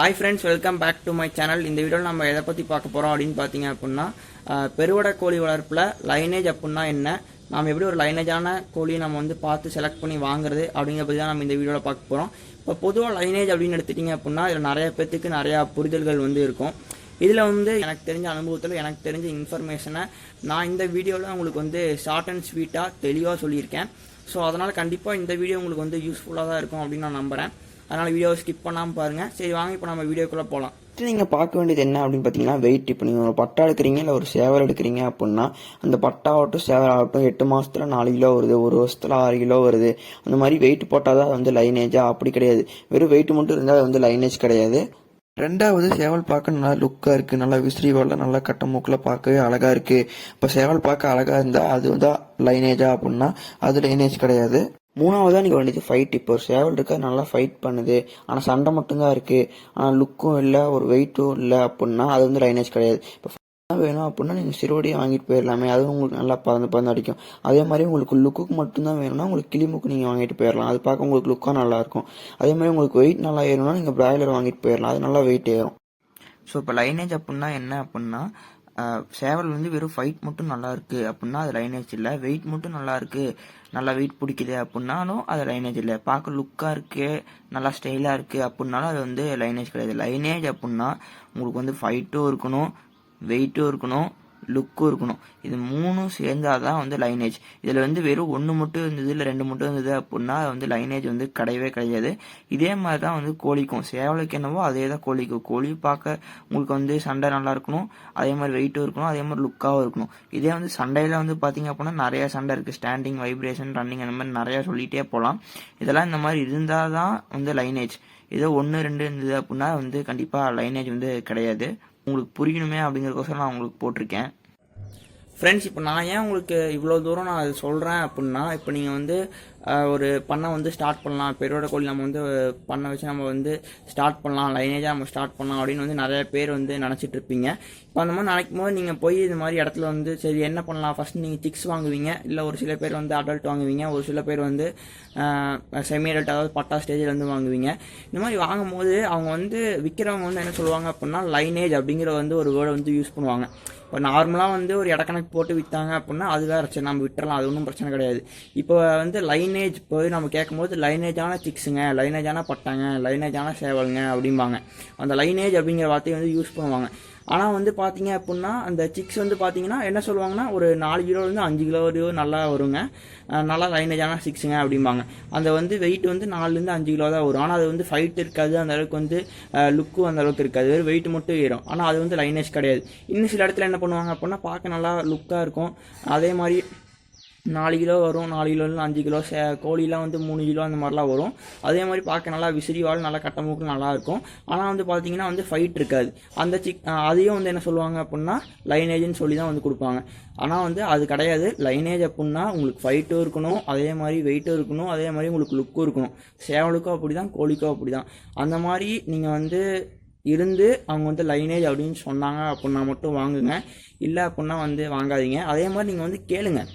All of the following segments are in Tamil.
Hi friends welcome back to my channel இந்த வீடியோவில் நம்ம எதை பற்றி பார்க்க போகிறோம் அப்படின்னு பார்த்தீங்க அப்படின்னா பெருவடை கோழி வளர்ப்பில் லைனேஜ் அப்படின்னா என்ன? நாம் எப்படி ஒரு லைனேஜான கோழியை நம்ம வந்து பார்த்து செலக்ட் பண்ணி வாங்குறது அப்படிங்கிற பற்றி தான் நம்ம இந்த வீடியோவில் பார்க்க போகிறோம் இப்போ பொதுவாக லைனேஜ் அப்படின்னு எடுத்துட்டிங்க அப்படின்னா இதில் நிறைய பேர்த்துக்கு நிறையா புரிதல்கள் வந்து இருக்கும். இதில் வந்து எனக்கு தெரிஞ்ச அனுபவத்தில் எனக்கு தெரிஞ்ச இன்ஃபர்மேஷனை நான் இந்த வீடியோவில் உங்களுக்கு வந்து ஷார்ட் அண்ட் ஸ்வீட்டாக தெளிவாக சொல்லியிருக்கேன். ஸோ அதனால் கண்டிப்பாக இந்த வீடியோ உங்களுக்கு வந்து யூஸ்ஃபுல்லாக தான் இருக்கும் அப்படின்னு நான் நம்புகிறேன் அதனால் வீடியோவை ஸ்கிப் பண்ணாமல் பாருங்கள் சரி வாங்க இப்போ நம்ம வீடியோக்குள்ளே போகலாம் நீங்கள் பார்க்க வேண்டியது என்ன அப்படின்னு பார்த்தீங்கன்னா வெயிட் இப்போ நீங்கள் ஒரு பட்டா எடுக்கிறீங்க இல்லை ஒரு சேவல் எடுக்கிறீங்க அப்படின்னா அந்த பட்டாவட்டும் சேவல் ஆகட்டும் எட்டு மாசத்துல நாலு கிலோ வருது ஒரு வருஷத்துல ஆறு கிலோ வருது. அந்த மாதிரி வெயிட் போட்டால் தான் அது வந்து லைனேஜா அப்படி கிடையாது. வெறும் வெயிட் மட்டும் இருந்தால் அது வந்து லைனேஜ் கிடையாது. ரெண்டாவது சேவல் பார்க்க நல்லா லுக்காக இருக்குது நல்லா விசிறி வரல நல்லா கட்ட மூக்கில் பார்க்கவே அழகாக இருக்குது இப்போ சேவல் பார்க்க அழகாக இருந்தால் அது தான் லைனேஜா அப்படின்னா அது லைனேஜ் கிடையாது. மூணாவதாக நீங்கள் வேண்டியது ஃபைட் இப்போ ஒரு சேவல் இருக்கா நல்லா ஃபைட் பண்ணுது. ஆனால் சண்டை மட்டும்தான் இருக்குது ஆனால் லுக்கும் இல்லை ஒரு வெயிட்டும் இல்லை அப்படின்னா அது வந்து லைனேஜ் கிடையாது. இப்போ வேணும் அப்படின்னா நீங்கள் சிறுவடியை வாங்கிட்டு போயிடலாமே. அதுவும் உங்களுக்கு நல்லா பறந்து பறந்து அடிக்கும். அதே மாதிரி உங்களுக்கு லுக்குக்கு மட்டும்தான் வேணும்னா உங்களுக்கு கிளிமுக்கு நீங்கள் வாங்கிட்டு போயிடலாம். அது பார்க்க உங்களுக்கு லுக்காக நல்லாயிருக்கும் அதே மாதிரி உங்களுக்கு வெயிட் நல்லா ஏறணும்னா நீங்கள் பிராய்லர் வாங்கிட்டு போயிடலாம். அது நல்லா வெயிட் ஏறும். ஸோ இப்போ லைனேஜ் அப்படின்னா என்ன அப்படின்னா சேவல் வந்து வெறும் ஃபைட் மட்டும் நல்லா இருக்கு அப்படின்னா அது லைனேஜ் இல்லை. வெயிட் மட்டும் நல்லா இருக்கு நல்லா வெயிட் பிடிக்குது அப்படின்னாலும் அது லைனேஜ் இல்லை. பார்க்க லுக்காக இருக்கு நல்லா ஸ்டைலாக இருக்கு அப்படின்னாலும் அது வந்து லைனேஜ் கிடையாது. லைனேஜ் அப்படின்னா உங்களுக்கு வந்து ஃபைட்டும் இருக்கணும் வெயிட்டும் இருக்கணும் லுக்கும் இருக்கணும். இது மூணும் சேர்ந்தாதான் வந்து லைனேஜ் இதில் வந்து வெறும் ஒன்று மட்டும் இருந்தது இல்லை ரெண்டு மட்டும் இருந்தது அப்படின்னா அது வந்து லைனேஜ் வந்து கிடையவே கிடையாது. இதே மாதிரி தான் வந்து கோழிக்கும். சேவலுக்கு என்னவோ அதே தான் கோழிக்கும். கோழி பார்க்க உங்களுக்கு வந்து சண்டை நல்லா இருக்கணும். அதே மாதிரி வெயிட்டும் இருக்கணும். அதே மாதிரி லுக்காகவும் இருக்கணும். இதே வந்து சண்டையில் வந்து பார்த்தீங்க அப்படின்னா நிறைய சண்டை இருக்குது ஸ்டாண்டிங் வைப்ரேஷன் ரன்னிங் அந்த மாதிரி நிறையா சொல்லிகிட்டே போகலாம் இதெல்லாம் இந்த மாதிரி இருந்தால் தான் வந்து லைனேஜ் ஏதோ ஒன்று ரெண்டு இருந்தது அப்படின்னா வந்து கண்டிப்பாக லைனேஜ் வந்து கிடையாது. உங்களுக்கு புரியணுமே அப்படிங்கிறதுக்கோசரம் நான் உங்களுக்கு போட்டிருக்கேன். ஃப்ரெண்ட்ஸ் இப்போ நான் ஏன் உங்களுக்கு இவ்வளோ தூரம் நான் அது சொல்கிறேன் அப்படின்னா இப்போ நீங்கள் வந்து ஒரு பண்ணை வந்து ஸ்டார்ட் பண்ணலாம். பெருவோட கோழி நம்ம வந்து பண்ணை வச்சு நம்ம வந்து ஸ்டார்ட் பண்ணலாம். லைனேஜாக நம்ம ஸ்டார்ட் பண்ணலாம் அப்படின்னு வந்து நிறைய பேர் வந்து நினச்சிட்டு இருப்பீங்க. இப்போ அந்த மாதிரி நினைக்கும் போது நீங்கள் போய் இது மாதிரி இடத்துல வந்து சரி என்ன பண்ணலாம்? ஃபஸ்ட் நீங்கள் சிக்ஸ் வாங்குவீங்க. இல்லை ஒரு சில பேர் வந்து அடல்ட் வாங்குவீங்க. ஒரு சில பேர் வந்து செமி அடல்ட் அதாவது பட்டா ஸ்டேஜில் வந்து வாங்குவீங்க. இந்த மாதிரி வாங்கும்போது அவங்க வந்து விற்கிறவங்க வந்து என்ன சொல்லுவாங்க அப்படின்னா லைனேஜ் அப்படிங்கிற வந்து ஒரு வேர்டை வந்து யூஸ் பண்ணுவாங்க. இப்போ நார்மலாக வந்து ஒரு இடக்கணக்கு போட்டு விற்றாங்க அப்படின்னா அது வேறு சரி நம்ம விட்டுறலாம். அது ஒன்றும் பிரச்சனை கிடையாது. இப்போ வந்து லைனேஜ் போய் நம்ம கேட்கும்போது லைனேஜான சிக்ஸுங்க லைனேஜான பட்டாங்க லைனேஜான சேவலுங்க அப்படிம்பாங்க. அந்த லைனேஜ் அப்படிங்கிற வார்த்தையை வந்து யூஸ் பண்ணுவாங்க. ஆனால் வந்து பார்த்தீங்க அப்புடின்னா அந்த சிக்ஸ் வந்து பார்த்தீங்கன்னா என்ன சொல்லுவாங்கன்னா ஒரு நாலு கிலோலேருந்து அஞ்சு கிலோ வரையும் நல்லா வருங்க. நல்லா லைனேஜான சிக்ஸுங்க அப்படிம்பாங்க அந்த வந்து வெயிட் வந்து நாலுலேருந்து அஞ்சு கிலோ தான் வரும். ஆனால் அது வந்து ஃபைட் இருக்காது அந்த அளவுக்கு வந்து லுக்கும் அந்த அளவுக்கு இருக்காது. வெறும் வெயிட் மட்டும் ஏறும். ஆனால் அது வந்து லைனேஜ் கிடையாது. இன்னும் சில இடத்துல என்ன பண்ணுவாங்க அப்படின்னா பார்க்க நல்லா லுக்காக இருக்கும். அதே மாதிரி நாலு கிலோ வரும் நாலு கிலோலேருந்து அஞ்சு கிலோ சே கோழிலாம் வந்து மூணு கிலோ அந்த மாதிரிலாம் வரும். அதே மாதிரி பார்க்க நல்லா விசிறிவால் நல்லா கட்ட நல்லாயிருக்கும் நல்லா இருக்கும். ஆனால் வந்து பார்த்தீங்கன்னா வந்து ஃபைட் இருக்காது. அந்த சிக் அதையும் வந்து என்ன சொல்லுவாங்க அப்படின்னா லைனேஜ்னு சொல்லி தான் வந்து கொடுப்பாங்க. ஆனால் வந்து அது கிடையாது. லைனேஜ் அப்படின்னா உங்களுக்கு ஃபைட்டும் இருக்கணும் அதே மாதிரி வெயிட்டும் இருக்கணும் அதே மாதிரி உங்களுக்கு லுக்கும் இருக்கணும். சேவலுக்கும் அப்படி தான் கோழிக்கும் அப்படி தான் அந்த மாதிரி நீங்கள் வந்து இருந்து அவங்க வந்து லைனேஜ் அப்படின்னு சொன்னாங்க அப்படின்னா மட்டும் வாங்குங்க. இல்லை அப்படின்னா வந்து வாங்காதீங்க. அதே மாதிரி நீங்கள் வந்து கேளுங்கள்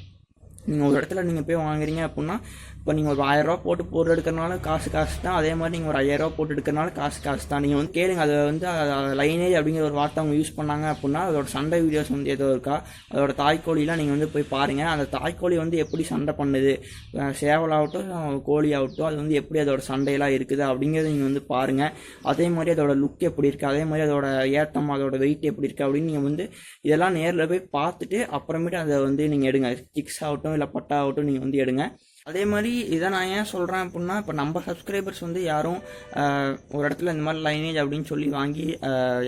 நீங்கள் ஒரு இடத்துல நீங்கள் போய் வாங்குறீங்க அப்படின்னா இப்போ நீங்கள் ஒரு ஆயிரரூவா போட்டு பொருள் எடுக்கிறனால காசு காசு தான். அதே மாதிரி நீங்கள் ஒரு ஐயாயிரரூவா போட்டு எடுக்கிறனால காசு காசு தான். நீங்கள் வந்து கேளுங்க அதை வந்து லைனேஜ் அப்படிங்கிற ஒரு வார்த்தை அவங்க யூஸ் பண்ணாங்க அப்படின்னா அதோட சண்டை வீடியோஸ் வந்து ஏதோ இருக்கா? அதோட தாய்க்கோழிலாம் நீங்கள் வந்து போய் பாருங்கள் அந்த தாய்க்கோழி வந்து எப்படி சண்டை பண்ணுது? சேவலாகட்டும் கோழி ஆகட்டும் அது வந்து எப்படி அதோட சண்டையெல்லாம் இருக்குது அப்படிங்கிறத நீங்கள் வந்து பாருங்கள் அதே மாதிரி அதோட லுக் எப்படி இருக்குது அதே மாதிரி அதோட ஏத்தம் அதோட வெயிட் எப்படி இருக்குது அப்படின்னு நீங்கள் வந்து இதெல்லாம் நேரில் போய் பார்த்துட்டு அப்புறமேட்டு அதை வந்து நீங்கள் எடுங்க. சிக்ஸ் ஆகட்டும் இல்லை பட்டா ஆகட்டும் நீங்கள் வந்து எடுங்க. அதே மாதிரி இதை நான் ஏன் சொல்கிறேன் அப்படின்னா இப்போ நம்ம சப்ஸ்கிரைபர்ஸ் வந்து யாரும் ஒரு இடத்துல இந்த மாதிரி லைனேஜ் அப்படின்னு சொல்லி வாங்கி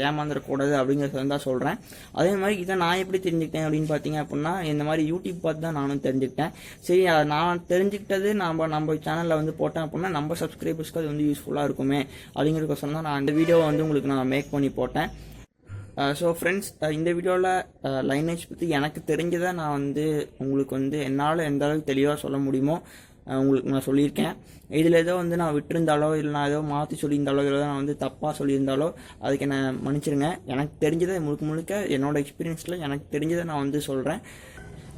ஏமாந்துடக்கூடாது அப்படிங்கிறத தான் சொல்கிறேன் அதே மாதிரி இதை நான் எப்படி தெரிஞ்சுக்கிட்டேன் அப்படின்னு பார்த்தீங்க அப்படின்னா இந்த மாதிரி யூடியூப் பார்த்து தான் நானும் தெரிஞ்சுக்கிட்டேன். சரி அதை நான் தெரிஞ்சுக்கிட்டது நம்ம நம்ம சேனலில் வந்து போட்டேன் அப்படின்னா நம்ம சப்ஸ்கிரைபர்ஸ்க்கு அது வந்து யூஸ்ஃபுல்லாக இருக்குமே அப்படிங்கிறதுக்கோசரம் தான் நான் அந்த வீடியோவை வந்து உங்களுக்கு நான் மேக் பண்ணி போட்டேன். ஸோ ஃப்ரெண்ட்ஸ் இந்த வீடியோவில் லைனேஜ் பற்றி எனக்கு தெரிஞ்சதை நான் வந்து உங்களுக்கு வந்து என்னால் எந்த அளவுக்கு தெளிவாக சொல்ல முடியுமோ உங்களுக்கு நான் சொல்லியிருக்கேன். இதில் ஏதோ வந்து நான் விட்டிருந்தாலோ இல்லை நான் ஏதோ மாற்றி சொல்லியிருந்தாலோ இல்லை நான் வந்து தப்பாக சொல்லியிருந்தாலோ அதுக்கு என்னை மன்னிச்சிருங்க. எனக்கு தெரிஞ்சதை முழுக்க முழுக்க என்னோடய எக்ஸ்பீரியன்ஸில் எனக்கு தெரிஞ்சதை நான் வந்து சொல்கிறேன்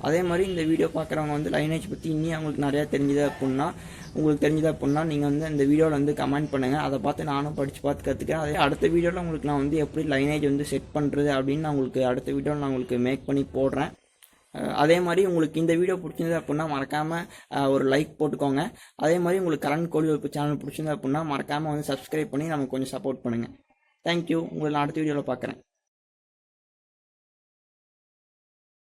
அதே மாதிரி இந்த வீடியோ பார்க்குறவங்க வந்து லைனேஜ் பற்றி இன்னும் அவங்களுக்கு நிறையா தெரிஞ்சுது அப்படின்னா உங்களுக்கு தெரிஞ்சது அப்படின்னா நீங்கள் வந்து இந்த வீடியோவில் வந்து கமெண்ட் பண்ணுங்கள் அதை பார்த்து நானும் படித்து பார்த்து கற்றுக்கிறேன் அதே அடுத்த வீடியோவில் உங்களுக்கு நான் வந்து எப்படி லைனேஜ் வந்து செட் பண்ணுறது அப்படின்னு நான் உங்களுக்கு அடுத்த வீடியோவில் நான் உங்களுக்கு மேக் பண்ணி போடுறேன். அதே மாதிரி உங்களுக்கு இந்த வீடியோ பிடிச்சிருந்தது அப்படின்னா மறக்காமல் ஒரு லைக் போட்டுக்கோங்க. அதே மாதிரி உங்களுக்கு கரண்ட் கோழி வளர்ப்பு சேனல் பிடிச்சிருந்தது அப்படின்னா மறக்காமல் வந்து சப்ஸ்கிரைப் பண்ணி நமக்கு கொஞ்சம் சப்போர்ட் பண்ணுங்கள் தேங்க்யூ உங்களை நான் அடுத்த வீடியோவில் பார்க்குறேன்.